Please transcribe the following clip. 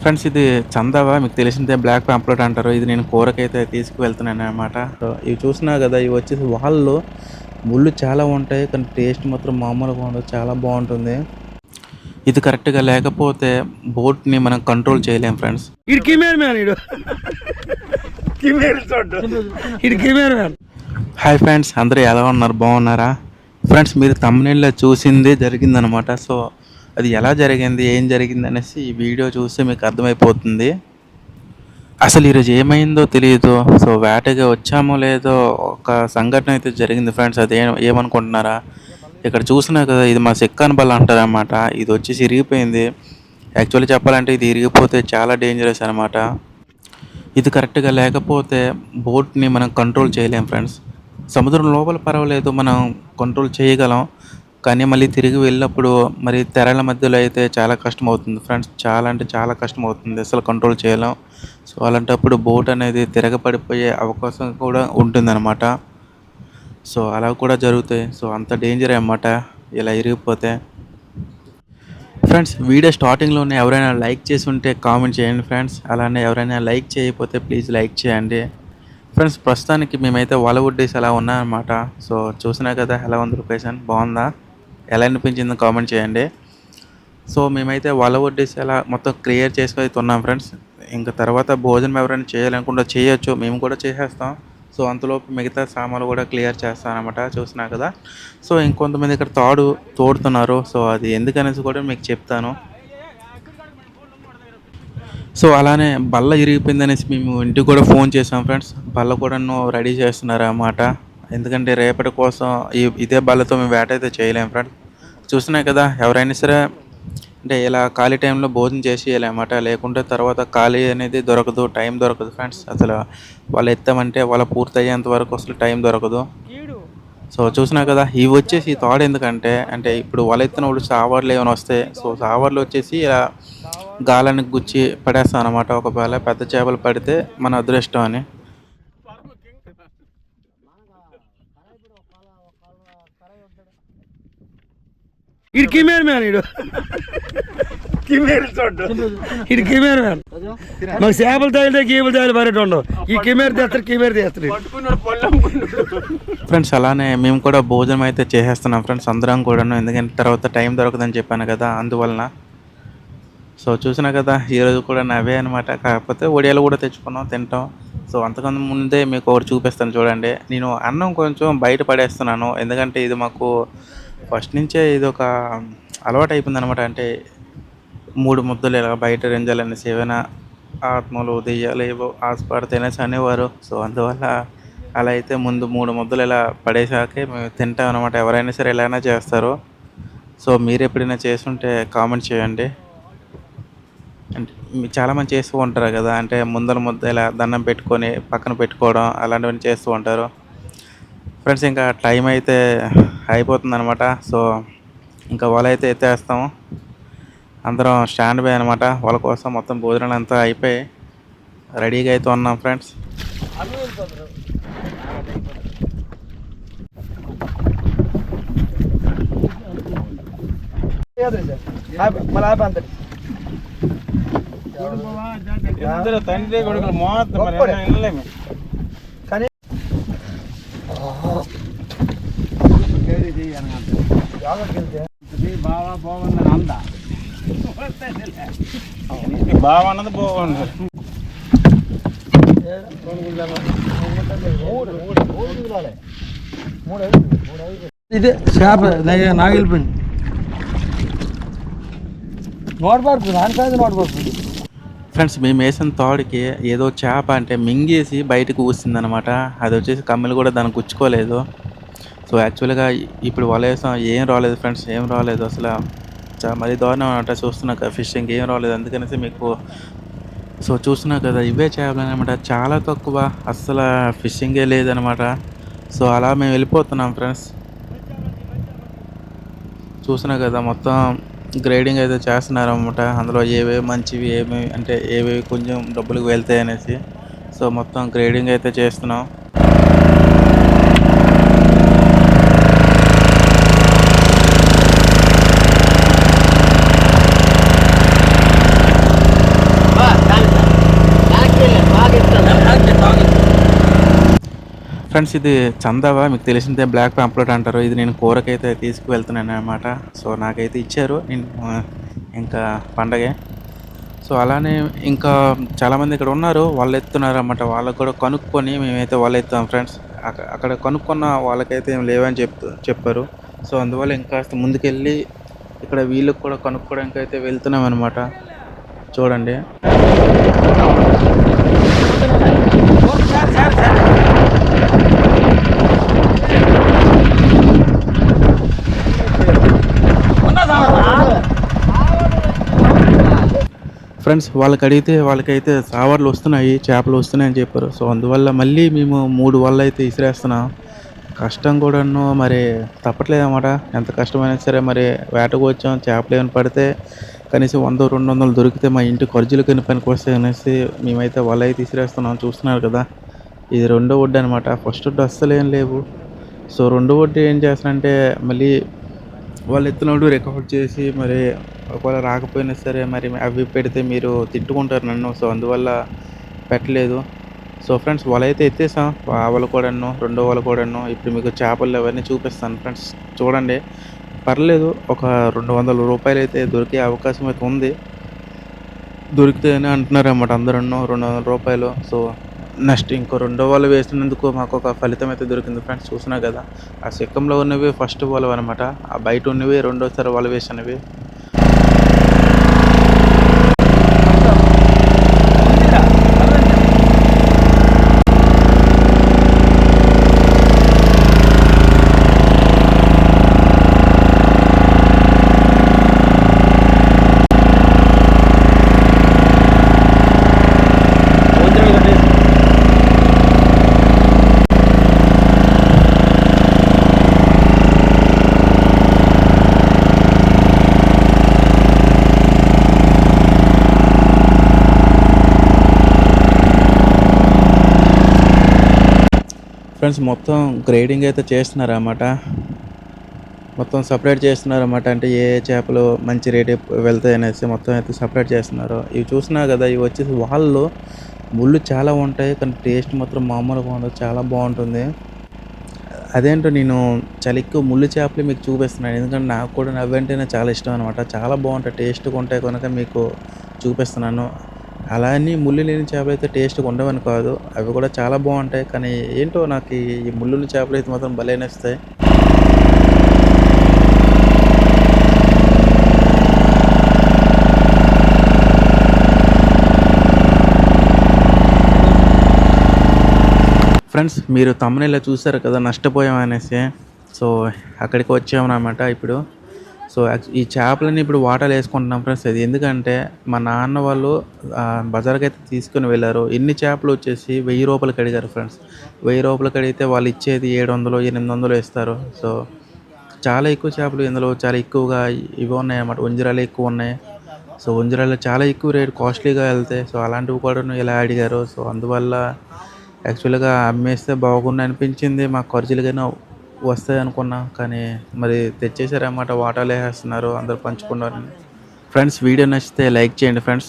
Friends ఇది చందావా? మీకు తెలిసిందే బ్లాక్ పాంప్లెట్ అంటారు. ఇది నేను కూరకైతే తీసుకువెళ్తున్నాను అనమాట ఇవి చూసినా కదా ఇవి వచ్చేసి వాళ్ళు ముళ్ళు చాలా ఉంటాయి కానీ టేస్ట్ మాత్రం మామూలుగా ఉండదు. చాలా బాగుంటుంది. ఇది కరెక్ట్గా లేకపోతే బోట్ని మనం కంట్రోల్ చేయలేం ఫ్రెండ్స్ హాయ్ ఫ్రెండ్స్ అందరూ ఎలా ఉన్నారు? బాగున్నారా? ఫ్రెండ్స్ మీరు తమ్ముళ్ళలో చూసిందే జరిగిందనమాట సో అది ఎలా జరిగింది ఏం జరిగింది అనేసి ఈ వీడియో చూస్తే మీకు అర్థమైపోతుంది. అసలు ఈరోజు ఏమైందో తెలియదు సో వేటగా వచ్చామో లేదో ఒక సంఘటన అయితే జరిగింది ఫ్రెండ్స్. అది ఏం ఏమనుకుంటున్నారా? ఇక్కడ చూసినా కదా ఇది మా సెక్కాన్ బల్ల అంటారనమాట ఇది వచ్చేసి ఇరిగిపోయింది. యాక్చువల్లీ చెప్పాలంటే ఇది ఇరిగిపోతే చాలా డేంజరస్ అనమాట ఇది కరెక్ట్గా లేకపోతే బోట్ని మనం కంట్రోల్ చేయలేం ఫ్రెండ్స్. సముద్రం లోపల పర్వాలేదు మనం కంట్రోల్ చేయగలం. కానీ మళ్ళీ తిరిగి వెళ్ళినప్పుడు మరి తెరల మధ్యలో అయితే చాలా కష్టం అవుతుంది ఫ్రెండ్స్ చాలా అంటే చాలా కష్టం అవుతుంది అసలు కంట్రోల్ చేయలేం. సో అలాంటప్పుడు బోట్ అనేది తిరగపడిపోయే అవకాశం కూడా ఉంటుందన్నమాట. సో అలా కూడా జరుగుతాయి. సో అంత డేంజర్ అన్నమాట. ఇలా ఇరిగిపోతే. ఫ్రెండ్స్ వీడియో స్టార్టింగ్లోనే ఎవరైనా లైక్ చేసి ఉంటే కామెంట్ చేయండి ఫ్రెండ్స్. అలానే ఎవరైనా లైక్ చేయకపోతే ప్లీజ్ లైక్ చేయండి. ఫ్రెండ్స్ ప్రస్తుతానికి మేమైతే వల వుడ్డేసి అలా ఉన్నాయన్నమాట. సో చూసినా కదా ఎలా ఉంది లొకేషన్? బాగుందా? ఎలా అనిపించిందో కామెంట్ చేయండి. సో మేమైతే వల వడ్డేసి అలా మొత్తం క్లియర్ చేసుకొని అయితే ఉన్నాం ఫ్రెండ్స్ ఇంకా తర్వాత భోజనం ఎవరైనా చేయాలనుకుంటే చేయొచ్చు. మేము కూడా చేసేస్తాం. సో అంతలోపు మిగతా సామాన్లు కూడా క్లియర్ చేస్తానమాట చూసినా కదా. సో ఇంకొంతమంది ఇక్కడ తాడు తోడుతున్నారు. సో అది ఎందుకనేసి కూడా మీకు చెప్తాను. సో అలానే బల్ల ఇరిగిపోయింది అనేసి మేము ఇంటికి కూడా ఫోన్ చేసాం ఫ్రెండ్స్ బల్ల కూడా రెడీ చేస్తున్నారు అన్నమాట ఎందుకంటే రేపటి కోసం ఈ ఇదే బల్లతో మేము వేట అయితే చేయలేము ఫ్రెండ్స్ చూసినా కదా ఎవరైనా సరే అంటే ఇలా ఖాళీ టైంలో భోజనం చేసి వెళ్ళామన్నమాట లేకుంటే తర్వాత ఖాళీ అనేది దొరకదు టైం దొరకదు ఫ్రెండ్స్ అసలు వాళ్ళు ఎత్తామంటే వాళ్ళ పూర్తి అయ్యేంత వరకు అసలు టైం దొరకదు. సో చూసినా కదా ఇవి వచ్చేసి తాడు ఎందుకంటే అంటే ఇప్పుడు వల ఎత్తినప్పుడు సావర్లు ఏమైనా వస్తాయి సో సావర్లు వచ్చేసి ఇలా గాలానికి గుచ్చి పడేస్తాం అనమాట ఒకవేళ పెద్ద చేపలు పడితే మన అదృష్టం అని. ఇడు కిమేర్ మ్యాన్ ఇడు కిమేర్ చూడు. ఇడు కిమేర్ మ్యాన్. మాకు చేపలు తగిలితే గీపలు తగిలి పరేటి ఉండవు. ఈ కిమేర్ తెస్తారు కిమేర్ తెస్తారు ఫ్రెండ్స్ అలానే మేము కూడా భోజనం అయితే చేసేస్తున్నాం ఫ్రెండ్స్ అందరం కూడాను. ఎందుకంటే తర్వాత టైం దొరకదని చెప్పాను కదా అందువలన. సో చూసినా కదా ఈరోజు కూడా నవే అనమాట కాకపోతే ఒడియాలు కూడా తెచ్చుకున్నాం తింటాం. సో అంతకన్నా ముందే మీకు ఒకటి చూపిస్తాను చూడండి. నేను అన్నం కొంచెం బయట పడేస్తున్నాను. ఎందుకంటే ఇది మాకు ఫస్ట్ నుంచే ఇది ఒక అలవాటు అయిపోయింది అనమాట అంటే మూడు ముద్దలు ఇలా బయట రెంజాలని ఏమైనా ఆత్మలు దెయ్యాలు ఏవో ఆశపడితేనే అనేవారు సో అందువల్ల అలా అయితే ముందు మూడు ముద్దలు ఇలా పడేసాకే మేము తింటాం అనమాట ఎవరైనా సరే ఎలాగైనా చేస్తారు. సో మీరు ఎప్పుడైనా చేస్తుంటే కామెంట్ చేయండి. అంటే చాలామంది చేస్తూ ఉంటారు కదా. అంటే ముందర ముద్ద ఇలా దండం పెట్టుకొని పక్కన పెట్టుకోవడం అలాంటివన్నీ చేస్తూ ఉంటారు. ఫ్రెండ్స్ ఇంకా టైం అయితే అయిపోతుంది అనమాట సో ఇంకా వల అయితే ఎత్తేస్తాము అందరం స్టాండ్ బై అనమాట వాళ్ళ కోసం మొత్తం భోజనాలు అంతా అయిపోయి రెడీగా అయితే ఉన్నాం ఫ్రెండ్స్ తండ్రి కొడుకులు మోత మరి బావా బాగుందని అంద. బావ అన్నది బాగుంది ఇదే చేప నాగిలిపోయింది నోటపడుతుంది దానిపైన నోటపడుతుంది ఫ్రెండ్స్ మేము వేసిన తాడుకి ఏదో చేప అంటే మింగేసి బయటకు ఊసింది అనమాట అది వచ్చేసి కమ్మలు కూడా దానికి గుచ్చుకోలేదు. సో యాక్చువల్గా ఇప్పుడు వల వేసాం ఏం రాలేదు ఫ్రెండ్స్ ఏం రాలేదు. అసలు చాలా మరీ దారుణం అనమాట చూస్తున్నాక ఫిషింగ్ ఏం రాలేదు. అందుకనేసి మీకు సో చూస్తున్నా కదా ఇవే చేపలు అనమాట చాలా తక్కువ. అస్సలు ఫిషింగే లేదనమాట సో అలా మేము వెళ్ళిపోతున్నాం ఫ్రెండ్స్ చూసినా కదా మొత్తం గ్రేడింగ్ అయితే చేస్తున్నారు అనమాట అందులో ఏవేవి మంచివి ఏమి అంటే ఏవేవి కొంచెం డబ్బులకు వెళ్తాయి అనేసి సో మొత్తం గ్రేడింగ్ అయితే చేస్తున్నాం. ఫ్రెండ్స్ ఇది చందావా? మీకు తెలిసిందే బ్లాక్ పాంప్లెట్ అంటారు. ఇది నేను కూరకైతే తీసుకువెళ్తున్నాను అనమాట సో నాకైతే ఇచ్చారు. నేను ఇంకా పండగే. సో అలానే ఇంకా చాలామంది ఇక్కడ ఉన్నారు. వాళ్ళు ఎత్తున్నారు అనమాట వాళ్ళకు కూడా కనుక్కొని మేమైతే వాళ్ళు ఎత్తాం ఫ్రెండ్స్. అక్కడ అక్కడ కనుక్కున్న వాళ్ళకైతే ఏం లేవని చెప్తూ చెప్పారు. సో అందువల్ల ఇంకా ముందుకెళ్ళి ఇక్కడ వీళ్ళకి కూడా కనుక్కోవడానికి అయితే వెళ్తున్నాం అనమాట చూడండి. ఫ్రెండ్స్ వాళ్ళకి అడిగితే వాళ్ళకైతే సావర్లు వస్తున్నాయి చేపలు వస్తున్నాయి అని చెప్పారు. సో అందువల్ల మళ్ళీ మేము మూడు వల్ల అయితే ఇసిరేస్తున్నాం. కష్టం కూడాను మరి తప్పట్లేదు అన్నమాట ఎంత కష్టమైనా సరే మరి వేటకు వచ్చాం చేపలు ఏమైనా పడితే కనీసం వంద రెండు వందలు దొరికితే మా ఇంటి ఖర్చులు కింద పనికి వస్తాయి అనేసి మేమైతే వలయ తీసిరేస్తున్నాం చూస్తున్నారు కదా. ఇది రెండో వడ్డీ అనమాట ఫస్ట్ వడ్డు అస్సలు ఏం లేవు. సో రెండో వడ్డీ ఏం చేస్తానంటే మళ్ళీ వాళ్ళు ఎత్తునోడు రికవర్ చేసి మరి ఒకవేళ రాకపోయినా సరే మరి అవి పెడితే మీరు తిట్టుకుంటారు నన్ను. సో అందువల్ల పెట్టలేదు. సో ఫ్రెండ్స్ వల అయితే ఎత్తేసాం. ఆవలు కూడాను రెండో వల కూడాను ఇప్పుడు మీకు చేపలు అవన్నీ చూపిస్తాను ఫ్రెండ్స్. చూడండి. పర్లేదు ఒక రెండు వందల రూపాయలు అయితే దొరికే అవకాశం అయితే ఉంది. దొరికితేనే అంటున్నారు అన్నమాట అందరూ రెండు వందల రూపాయలు. సో నెక్స్ట్ ఇంకో రెండో వాళ్ళు వేసినందుకు మాకు ఒక ఫలితం అయితే దొరికింది ఫ్రెండ్స్ చూసినా కదా. ఆ సిక్కంలో ఉన్నవి ఫస్ట్ వాళ్ళు అనమాట ఆ బయట ఉన్నవి రెండోసారి వాళ్ళు వేసినవి. ఫ్రెండ్స్ మొత్తం గ్రేడింగ్ అయితే చేస్తున్నారన్నమాట. మొత్తం సపరేట్ చేస్తున్నారన్నమాట. అంటే ఏ చేపలు మంచి రేట్ వెళ్తాయి అనేసి మొత్తం అయితే సపరేట్ చేస్తున్నారు. ఇవి చూసినా కదా ఇవి వచ్చేసి వాళ్ళు ముళ్ళు చాలా ఉంటాయి. కానీ టేస్ట్ మాత్రం మామూలుగా ఉండదు. చాలా బాగుంటుంది. అదేంటో నేను చాలా ఎక్కువ ముళ్ళు చేపలు మీకు చూపిస్తున్నాను. ఎందుకంటే నాకు కూడా నవ్వంటేనే చాలా ఇష్టం అనమాట చాలా బాగుంటాయి. టేస్ట్గా ఉంటాయి కనుక మీకు చూపిస్తున్నాను. అలా అని ముళ్ళు లేని చేపలు అయితే టేస్ట్గా ఉండవని కాదు. అవి కూడా చాలా బాగుంటాయి. కానీ ఏంటో నాకు ఈ- ఈ చేపలు అయితే మాత్రం భలే నచ్చుతాయి. ఫ్రెండ్స్ మీరు తమ్మునిలా చూసారు కదా నష్టపోయాం అనేసి. సో అక్కడికి వచ్చామన్నమాట ఇప్పుడు. సో యాక్చు- ఈ చేపలని ఇప్పుడు వాటర్ వేసుకుంటున్నాం ఫ్రెండ్స్ అది ఎందుకంటే మా నాన్న వాళ్ళు బజార్కి అయితే తీసుకుని వెళ్ళారు. ఎన్ని చేపలు వచ్చేసి వెయ్యి రూపాయలకి అడిగారు ఫ్రెండ్స్ వెయ్యి రూపాయలు కడిగితే వాళ్ళు ఇచ్చేది ఏడు వందలు ఎనిమిది వందలు ఇస్తారు సో చాలా ఎక్కువ చేపలు ఇందులో చాలా ఎక్కువగా ఇవి ఉన్నాయి అన్నమాట ఉంజరాలు ఎక్కువ ఉన్నాయి. సో ఉంజరాలు చాలా ఎక్కువ రేట్ కాస్ట్లీగా వెళ్తాయి సో అలాంటివి కూడా ఇలా అడిగారు. సో అందువల్ల యాక్చువల్గా అమ్మేస్తే బాగుండు అనిపించింది. మా ఖర్చులుగానే వస్తాయి అనుకున్నా కానీ మరి తెచ్చేసారన్నమాట వాటాలు వేసేస్తున్నారు అందరూ పంచుకున్నారు. ఫ్రెండ్స్ వీడియో నచ్చితే లైక్ చేయండి. ఫ్రెండ్స్